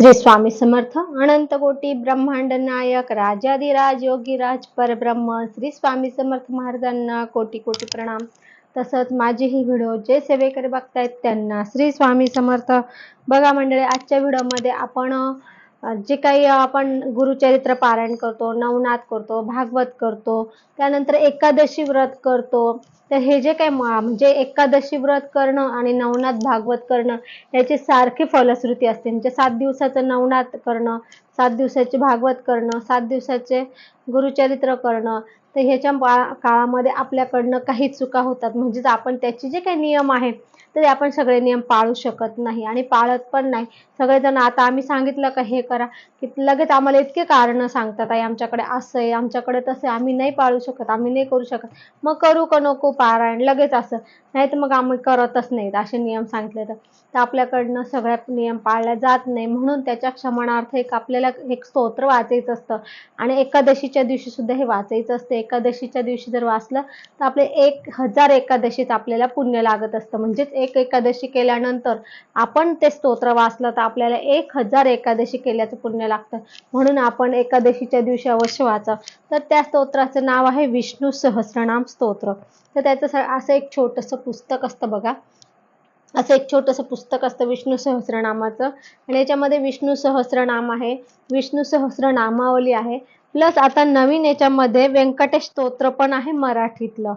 श्री स्वामी समर्थ अनंत कोटी ब्रह्मांड नायक राजाधिराज योगीराज परब्रह्म श्री स्वामी समर्थ महाराजांना कोटी कोटी प्रणाम. तसंच माझे ही व्हिडिओ जे सेवेकरी बघतायत त्यांना श्री स्वामी समर्थ. बघा मंडळी आजच्या व्हिडिओमध्ये आपण जे काही आपण गुरुचरित्र पारायण करतो नवनाथ करतो भागवत करतो त्यानंतर एकादशी व्रत करतो तर हे जे काय म्हणजे एकादशी व्रत करणं आणि नवनाथ भागवत करणं याची सारखी फलश्रुती असते. म्हणजे सात दिवसाचं नवनाथ करणं सात दिवसाचे भागवत करणं सात दिवसाचे गुरुचरित्र करणं तर ह्याच्या काळामध्ये आपल्याकडनं काही चुका होतात. म्हणजेच आपण त्याचे जे काही नियम आहेत तर आपण सगळे नियम पाळू शकत नाही आणि पाळत पण नाही. सगळेजण आता आम्ही सांगितलं का हे करा की लगेच आम्हाला इतके कारणं सांगतात आई आमच्याकडे असं आहे आमच्याकडे तसं आहे आम्ही नाही पाळू शकत आम्ही नाही करू शकत. मग करू का नको? पारायण लगेच असं. नाही तर मग आम्ही करतच नाहीत असे नियम सांगितले तर. आपल्याकडनं सगळ्यात नियम पाळल्या जात नाही. म्हणून त्याच्या क्षमणार्थ एक आपल्याला एक स्तोत्र वाचायचं असतं. आणि एकादशीच्या दिवशी सुद्धा हे वाचायचं असतं. एकादशीच्या दिवशी जर वाचलं तर आपले एक हजार एकादशीत आपल्याला पुण्य लागत असतं. म्हणजेच एक एकादशी केल्यानंतर आपण ते स्तोत्र वाचलं तर आपल्याला एक हजार एकादशी केल्याचं पुण्य लागतं. म्हणून आपण एकादशीच्या दिवशी अवश्य वाचा. तर त्या स्तोत्राचं नाव आहे विष्णू सहस्रनाम स्तोत्र. तर त्याचं असं एक छोटंसं पुस्तक असतं बघा. असं एक छोटंसं पुस्तक असतं विष्णू सहस्रनामाचं. आणि याच्यामध्ये विष्णू सहस्रनाम आहे. विष्णू सहस्रनामावली आहे. प्लस आता नवीन याच्यामध्ये व्यंकटेश स्तोत्र पण आहे मराठीतलं.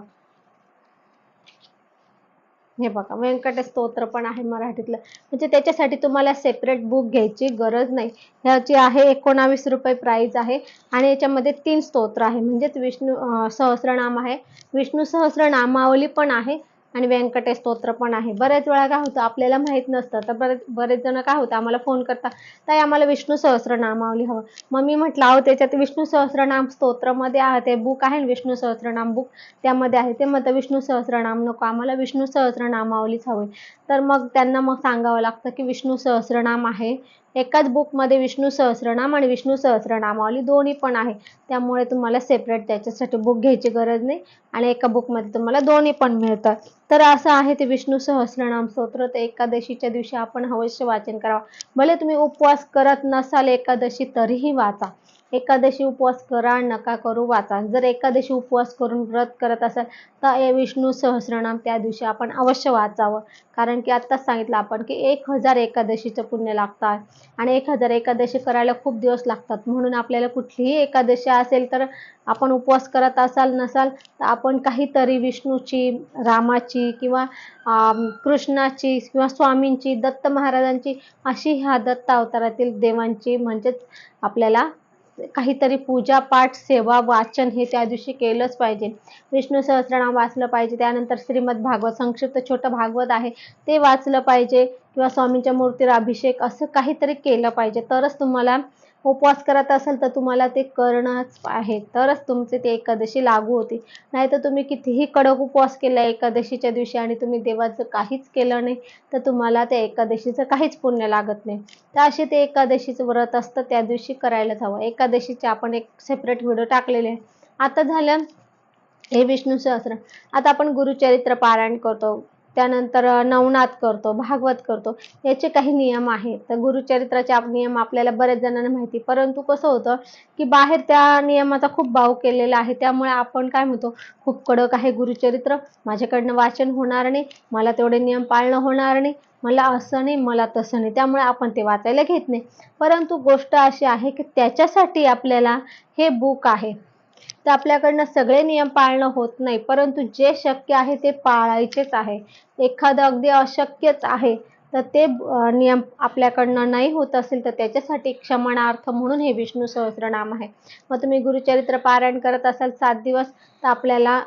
हे बघा व्यंकट स्तोत्र पण आहे मराठीतलं. म्हणजे त्याच्यासाठी तुम्हाला सेपरेट बुक घ्यायची गरज नाही. ह्याची आहे एकोणावीस रुपये प्राइस आहे आणि याच्यामध्ये तीन स्तोत्र आहे. म्हणजेच विष्णू सहस्रनाम आहे. विष्णू सहस्रनामावली पण आहे. आणि व्यंकटेश स्तोत्र पण आहे. बऱ्याच वेळा काय होतं आपल्याला माहीत नसतं. तर बरेच बरेच जण काय होतं आम्हाला फोन करता ताई आम्हाला विष्णू सहस्रनामावली हवं. मग मी म्हटलं अहो त्याच्यात विष्णू सहस्रनाम स्तोत्रमध्ये आहे ते बुक आहे ना विष्णू सहस्रनाम बुक त्यामध्ये आहे. ते म्हणतं विष्णू सहस्रनाम नको आम्हाला विष्णू सहस्रनामावलीच हवी. तर मग त्यांना मग सांगावं लागतं की विष्णू सहस्रनाम आहे एकाच बुकमध्ये विष्णू सहस्रनाम आणि विष्णू सहस्रनामावली दोन्ही पण आहे. त्यामुळे तुम्हाला सेपरेट त्याच्यासाठी बुक घ्यायची गरज नाही आणि एका बुकमध्ये तुम्हाला दोन्ही पण मिळतात. तर असं आहे ते विष्णू सहस्रनाम स्तोत्र. तर एकादशीच्या दिवशी आपण अवश्य वाचन करावं. भले तुम्ही उपवास करत नसाल एकादशी तरीही वाचा. एकादशी उपवास करा नका करू वाचा. जर एकादशी उपवास करून व्रत करत असाल तर हे विष्णू सहस्रनाम त्या दिवशी आपण अवश्य वाचावं. कारण की आत्ताच सांगितलं आपण की एक हजार एकादशीचं पुण्य लागतात आणि एक हजार एकादशी करायला खूप दिवस लागतात. म्हणून आपल्याला कुठलीही एकादशी असेल तर आपण उपवास करत असाल नसाल तर आपण काहीतरी विष्णूची रामाची किंवा कृष्णाची किंवा स्वामींची दत्त महाराजांची अशी ह्या दत्त अवतारातील देवांची म्हणजेच आपल्याला काहीतरी पूजा पाठ सेवा वाचन हे त्या दिवशी केलंच पाहिजे. विष्णू सहस्रनाम वाचलं पाहिजे. त्यानंतर श्रीमद भागवत संक्षिप्त छोटं भागवत आहे. ते वाचलं पाहिजे किंवा स्वामींच्या मूर्तीला अभिषेक असं काहीतरी केलं पाहिजे. तरच तुम्हाला उपवास करत असाल तर तुम्हाला ते करणंच आहे. तरच तुमचे ते एकादशी लागू होती. नाही तर तुम्ही कितीही कडक उपवास केला एकादशीच्या दिवशी आणि तुम्ही देवाचं काहीच केलं नाही तर तुम्हाला त्या एकादशीचं काहीच पुण्य लागत नाही. तर असे ते एकादशीचं व्रत असतं त्या दिवशी करायलाच हवं. एकादशीचे आपण एक सेपरेट व्हिडिओ टाकलेले आहे आता झालं हे विष्णू सहस्र. आता आपण गुरुचरित्र पारायण करतो. त्यानंतर नवनाथ करतो भागवत करतो. याचे काही नियम आहेत. तर गुरुचरित्राचे आप- नियम आपल्याला बऱ्याच जणांना माहिती. परंतु कसं होतं की बाहेर त्या नियमाचा खूप भाव केलेला आहे. त्यामुळे आपण काय म्हणतो खूप कडक आहे गुरुचरित्र. माझ्याकडनं वाचन होणार नाही मला तेवढे नियम पाळणं होणार नाही मला असं नाही मला तसं नाही. त्यामुळे आपण ते वाचायला घेत नाही. परंतु गोष्ट अशी आहे की त्याच्यासाठी आपल्याला हे बुक आहे. तर आपल्याकडनं सगळे नियम पाळणं होत नाही. परंतु जे शक्य आहे ते पाळायचेच आहे. एखादं अगदी अशक्यच आहे तर ते नियम आपल्याकडनं नाही होत असेल तर त्याच्यासाठी क्षमणार्थ म्हणून हे विष्णू सहस्रनाम आहे. मग तुम्ही गुरुचरित्र पारायण करत असाल सात दिवस तर आपल्याला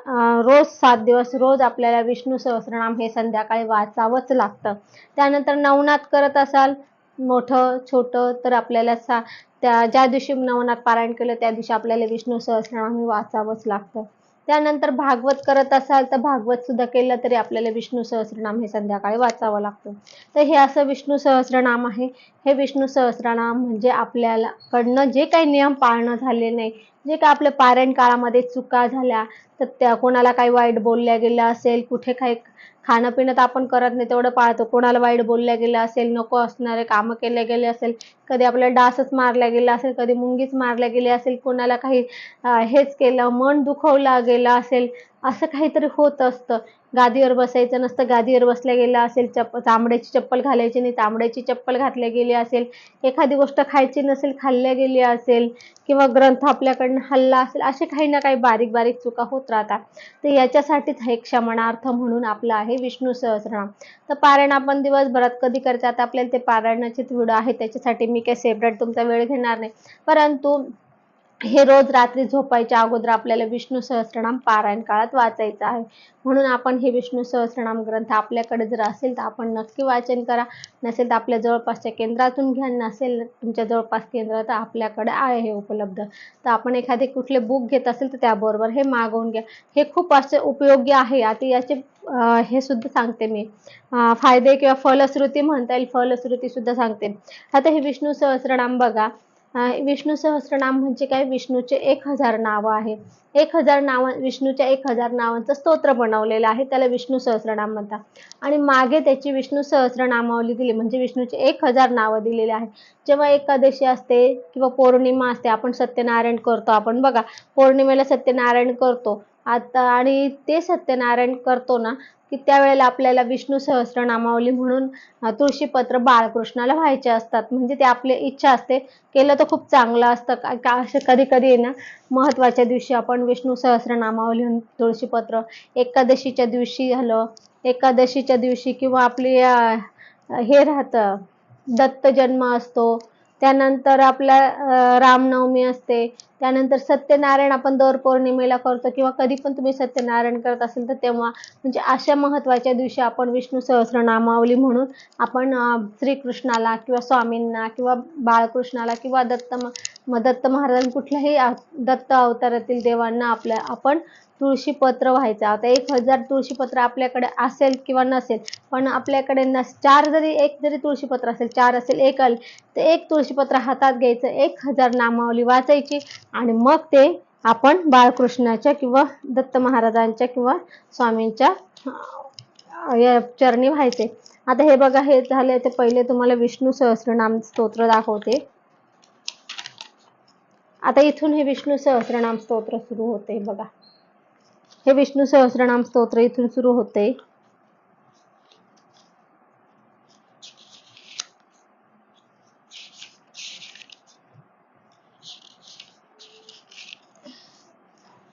रोज सात दिवस रोज आपल्याला विष्णू सहस्रनाम हे संध्याकाळी वाचावंच लागतं. त्यानंतर नवनाथ करत असाल मोठं छोटं तर आपल्याला सा त्या ज्या दिवशी नवनाथ पारायण केलं त्या दिवशी आपल्याला विष्णू सहस्रनाम हे वाचावंच लागतं. त्यानंतर भागवत करत असाल तर भागवत सुद्धा केलं तरी आपल्याला विष्णू सहस्रनाम हे संध्याकाळी वाचावं लागतं. तर हे असं विष्णू सहस्रनाम आहे. हे विष्णू सहस्रनाम म्हणजे आपल्याला कडनं जे काही नियम पाळणं झाले नाही जे काय आपल्या पारायण काळामध्ये चुका झाल्या तर त्या कोणाला काही वाईट बोलल्या गेलं असेल कुठे काही खाणं पिणं तर आपण करत नाही तेवढं पाळतो. कोणाला वाईट बोलल्या गेलं असेल नको असणारे कामं केले गेले असेल कधी आपल्याला डासच मारला गेला असेल कधी मुंगीच मारल्या गेली असेल कोणाला काही हेच केलं मन दुखवलं गेलं असेल असं काहीतरी होत असतं. गादीवर बसायचं नसतं गादीवर बसल्या गेलं असेल चप्प तांबड्याची चप्पल घालायची नाही तांबड्याची चप्पल घातल्या गेली असेल एखादी गोष्ट खायची नसेल खाल्ल्या गेली असेल किंवा ग्रंथ आपल्याकडनं हल्ला असेल असे काही ना काही बारीक बारीक चुका होत राहतात. तर याच्यासाठीच हे क्षमणार्थ म्हणून आपलं आहे विष्णू सहस्रनाम. तर पारायण आपण दिवसभरात कधी करतात? आपल्याला ते पारायणाचे व्हिडिओ आहे त्याच्यासाठी मी काही सेपरेट तुमचा वेळ घेणार नाही. परंतु हे रोज रात्री झोपायच्या अगोदर आपल्याला विष्णू सहस्रनाम पारायण काळात वाचायचं आहे. म्हणून आपण हे विष्णू सहस्रनाम ग्रंथ आपल्याकडे जर असेल तर आपण नक्की वाचन करा. नसेल तर आपल्या जवळपासच्या केंद्रातून घ्या. नसेल तुमच्या जवळपास केंद्र तर आपल्याकडे आहे हे उपलब्ध. तर आपण एखादे कुठले बुक घेत असेल तर त्याबरोबर हे मागवून घ्या. हे खूप असे उपयोगी आहे. आता याचे हे सुद्धा सांगते मी. फायदे किंवा फलश्रुती म्हणता येईल. फलश्रुती सुद्धा सांगते. आता हे विष्णू सहस्रनाम बघा. विष्णू सहस्रनाम म्हणजे काय? विष्णूचे एक हजार नावं आहे. एक हजार नाव विष्णूच्या एक हजार नावांचं स्तोत्र बनवलेलं आहे. त्याला विष्णू सहस्रनाम म्हणतात. आणि मागे त्याची विष्णू सहस्रनामावली दिली म्हणजे विष्णूचे एक हजार नावं दिलेली आहे जेव्हा एकादशी असते किंवा पौर्णिमा असते आपण सत्यनारायण करतो. आपण बघा पौर्णिमेला सत्यनारायण करतो. आता आणि ते सत्यनारायण करतो ना की त्यावेळेला आपल्याला विष्णू सहस्रनामावली म्हणून तुळशीपत्र बाळकृष्णाला व्हायचे असतात. म्हणजे ते आपली इच्छा असते. केलं तर खूप चांगलं असतं. का का असं कधी कधी आहे ना महत्त्वाच्या दिवशी आपण विष्णू सहस्रनामावली म्हणून तुळशीपत्र एकादशीच्या दिवशी झालं एकादशीच्या दिवशी किंवा आपली हे राहतं दत्त जन्म असतो. त्यानंतर आपला रामनवमी असते. त्यानंतर सत्यनारायण आपण दर पौर्णिमेला करतो किंवा कधी पण तुम्ही सत्यनारायण करत असेल तर तेव्हा म्हणजे अशा महत्त्वाच्या दिवशी आपण विष्णू सहस्रनामावली म्हणून आपण श्रीकृष्णाला किंवा स्वामींना किंवा बाळकृष्णाला किंवा दत्त म- दत्त महाराज कुठल्याही दत्त अवतारातील देवांना आपल्या आपण तुळशीपत्र व्हायचं. आता एक हजार तुळशीपत्र आपल्याकडे असेल किंवा नसेल पण आपल्याकडे नस चार जरी एक जरी तुळशीपत्र असेल चार असेल एक आले तर एक तुळशीपत्र हातात घ्यायचं एक हजार नामावली वाचायची आणि मग ते आपण बाळकृष्णाच्या किंवा दत्त महाराजांच्या किंवा स्वामींच्या चरणी व्हायचे. आता हे बघा हे झाले ते पहिले तुम्हाला विष्णू सहस्रनाम स्तोत्र दाखवते. आता इथून हे विष्णू सहस्रनाम स्तोत्र सुरू होते बघा. हे विष्णू सहस्रनाम स्तोत्र इथून सुरू होते.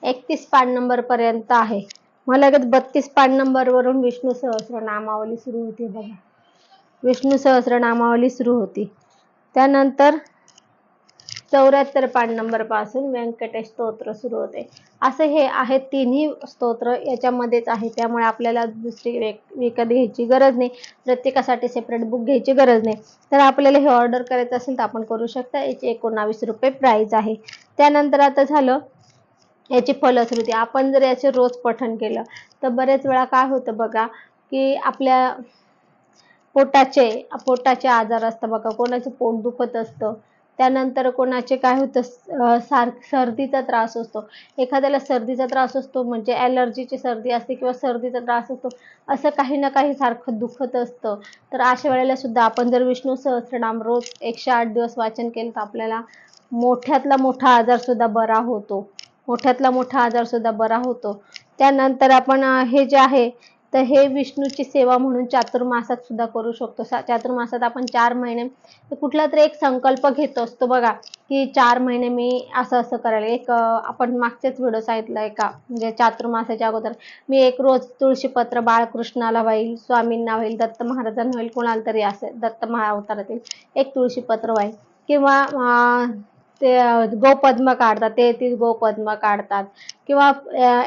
एकतीस पान नंबर पर्यंत आहे. मग लगेच बत्तीस पान नंबर वरून विष्णू सहस्र नामावली सुरू होते बघा. विष्णू सहस्र नामावली सुरू होती. त्यानंतर चौऱ्याहत्तर पान नंबरपासून व्यंकटेश स्तोत्र सुरू होते. असे हे आहेत तिन्ही स्तोत्र याच्यामध्येच आहे. त्यामुळे आपल्याला दुसरी विकत घ्यायची गरज नाही. प्रत्येकासाठी सेपरेट बुक घ्यायची गरज नाही. तर आपल्याला हे ऑर्डर करायचं असेल तर आपण करू शकता. याची एकोणावीस रुपये प्राइस आहे. त्यानंतर आता झालं याची फलश्रुती. आपण जर याचे रोज पठण केलं तर बरेच वेळा काय होतं बघा की आपल्या पोटाचे पोटाचे आजार असतात बघा. कोणाचे पोट दुखत असतं. त्यानंतर कोणाचे काय होतं सार सर्दीचा त्रास असतो. एखाद्याला सर्दीचा त्रास असतो म्हणजे ॲलर्जीची सर्दी असते किंवा सर्दीचा त्रास असतो असं काही ना काही सारखं दुखत असतं. तर अशा वेळेला सुद्धा आपण जर विष्णू सहस्रनाम रोज एकशे आठ दिवस वाचन केलं तर आपल्याला मोठ्यातला मोठा आजार सुद्धा बरा होतो. मोठ्यातला मोठा आजार सुद्धा बरा होतो. त्यानंतर आपण हे जे आहे तर हे विष्णूची सेवा म्हणून चातुर्मासात सुद्धा करू शकतो. चातुर्मासात आपण चार महिने कुठला तरी एक संकल्प घेत असतो बघा की चार महिने मी असं असं करायला एक आपण मागच्याच व्हिडिओ सांगितलं एका म्हणजे चातुर्मासाच्या अगोदर मी एक रोज तुळशीपत्र बाळकृष्णाला होईल स्वामींना होईल दत्त महाराजांना होईल कोणाला तरी असेल दत्त महाअवतारातील एक तुळशीपत्र व्हाईल. किंवा ते गोपद्म काढतात ते ती गोपद्म काढतात. किंवा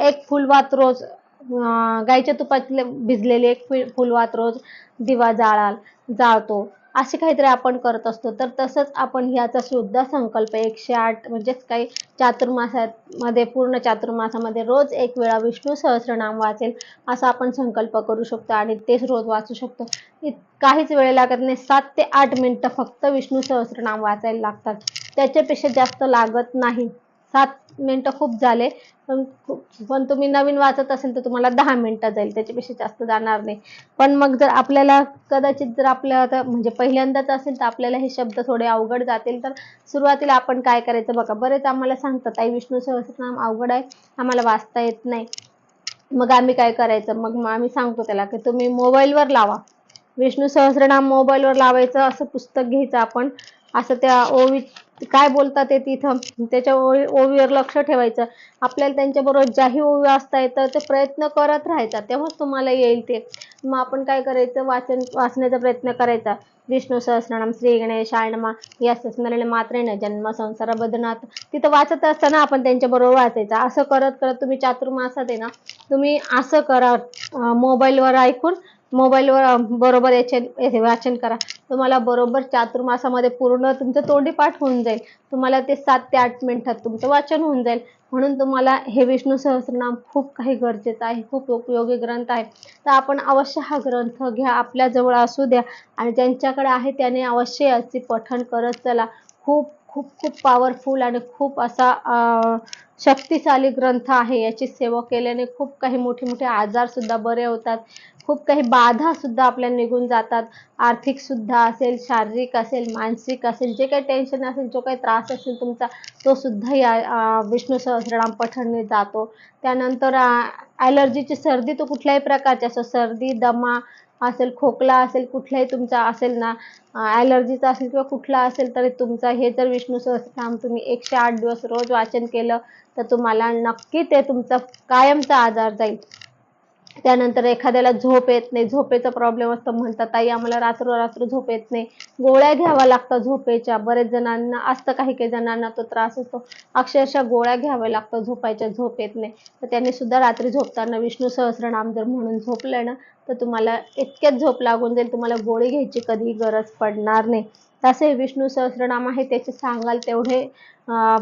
एक फुलवात रोज गाईच्या तुपातले भिजलेले एक फुल- फुलवात रोज दिवा जाळाल जाळतो. असे काहीतरी आपण करत असतो. तर तसंच आपण ह्याचा सुद्धा संकल्प एकशे आठ म्हणजेच काही चातुर्मासात मध्ये पूर्ण चातुर्मासामध्ये रोज एक वेळा विष्णू सहस्रनाम वाचेल असा आपण संकल्प करू शकतो आणि तेच रोज वाचू शकतो. इत- काहीच वेळ लागत नाही. सात ते आठ मिनटं फक्त विष्णू सहस्रनाम वाचायला लागतात. त्याच्यापेक्षा जास्त लागत नाही. सात मिनटं खूप झाले. पण खूप- पण तुम्ही नवीन वाचत असेल तर तुम्हाला दहा मिनटं जाईल त्याच्यापेक्षा जास्त जाणार नाही. पण मग जर आपल्याला कदाचित जर आपल्या आता म्हणजे पहिल्यांदाच असेल तर आपल्याला हे शब्द थोडे अवघड जातील. तर सुरुवातीला आपण काय करायचं बघा. बरेच आम्हाला सांगतात आई विष्णू सहस्रनाम अवघड आहे आम्हाला वाचता येत नाही. मग आम्ही काय करायचं? मग मग आम्ही सांगतो त्याला की तुम्ही मोबाईलवर लावा. विष्णू सहस्रनाम मोबाईलवर लावायचं असं पुस्तक घ्यायचं आपण. असं त्या ओवी काय बोलतात ते तिथं? त्याच्या ओळी ओवीवर लक्ष ठेवायचं. आपल्याला त्यांच्याबरोबर ज्याही ओवी वाचता येतं ते प्रयत्न करत राहायचा. तेव्हाच तुम्हाला येईल ते. मग आपण काय करायचं? वाचन वाचण्याचा प्रयत्न करायचा. विष्णू सहस्रनाम श्री गणेश नमः या स्मरण मात्रेन जन्म संसार बदनात तिथं वाचत असताना आपण त्यांच्याबरोबर वाचायचं. असं करत करत तुम्ही चातुर्मासात आहे ना तुम्ही असं करा मोबाईलवर ऐकून मोबाईलवर बरोबर याचे वाचन करा. तुम्हाला बरोबर चातुर्मासामध्ये पूर्ण तुमचं तोंडी पाठ होऊन जाईल. तुम्हाला ते सात ते आठ मिनिटात तुमचं वाचन होऊन जाईल. म्हणून तुम्हाला हे विष्णू सहस्रनाम खूप काही गरजेचं आहे. खूप उपयोगी ग्रंथ आहे. तर आपण अवश्य हा ग्रंथ घ्या. आपल्याजवळ असू द्या. आणि ज्यांच्याकडे आहे त्याने अवश्य याचे पठण करत चला. खूप खूप खूप पॉवरफुल आणि खूप असा शक्तिशाली ग्रंथ आहे. याची सेवा केल्याने खूप काही मोठे मोठे आजार सुद्धा बरे होतात. खूप काही बाधा सुद्धा आपल्या निघून जातात. आर्थिक सुद्धा असेल शारीरिक असेल मानसिक असेल जे काही टेन्शन असेल जो काही त्रास असेल तुमचा तो सुद्धा या विष्णू सहस्रनाम पठणने जातो. त्यानंतर ॲलर्जीची सर्दी तो कुठल्याही प्रकारची असो सर्दी दमा असेल खोकला असेल कुठलाही तुमचा असेल ना ॲलर्जीचा असेल किंवा कुठला असेल तरी तुमचा हे जर विष्णू सहस्त्रनाम तुम्ही एकशे आठ दिवस रोज वाचन केलं तर तुम्हाला नक्की ते तुमचा कायमचा आजार जाईल. त्यानंतर एखाद्याला झोप येत नाही झोपेचा प्रॉब्लेम असतो. म्हणतात ताई आम्हाला रात्र रात्र झोप येत नाही. गोळ्या घ्याव्या लागतात झोपेच्या. बरेच जणांना असतं काही काही जणांना तो त्रास असतो. अक्षरशः गोळ्या घ्याव्या लागतात झोपायच्या झोप येत नाही. तर त्यांनी सुद्धा रात्री झोपताना विष्णू सहस्रनाम जर म्हणून झोपलं ना तर तुम्हाला इतक्यात झोप लागून जाईल. तुम्हाला गोळी घ्यायची कधीही गरज पडणार नाही. तसे विष्णू सहस्रनाम आहे त्याचे सांगाल तेवढे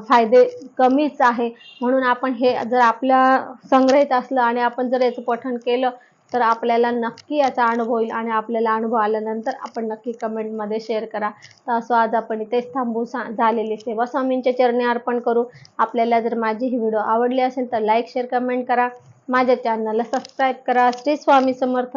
फायदे कमीच आहे. म्हणून आपण हे जर आपल्या संग्रहित असलं आणि आपण जर याचं पठण केलं तर आपल्याला नक्की याचा अनुभव येईल आणि आपल्याला अनुभव आल्यानंतर आपण नक्की कमेंटमध्ये शेअर करा. तर असं आज आपण इथेच थांबू. सा झालेली सेवा स्वामींच्या चरणी अर्पण करू. आपल्याला जर माझी ही व्हिडिओ आवडली असेल तर लाईक शेअर कमेंट करा. माझ्या चॅनलला सबस्क्राईब करा. श्री स्वामी समर्थ.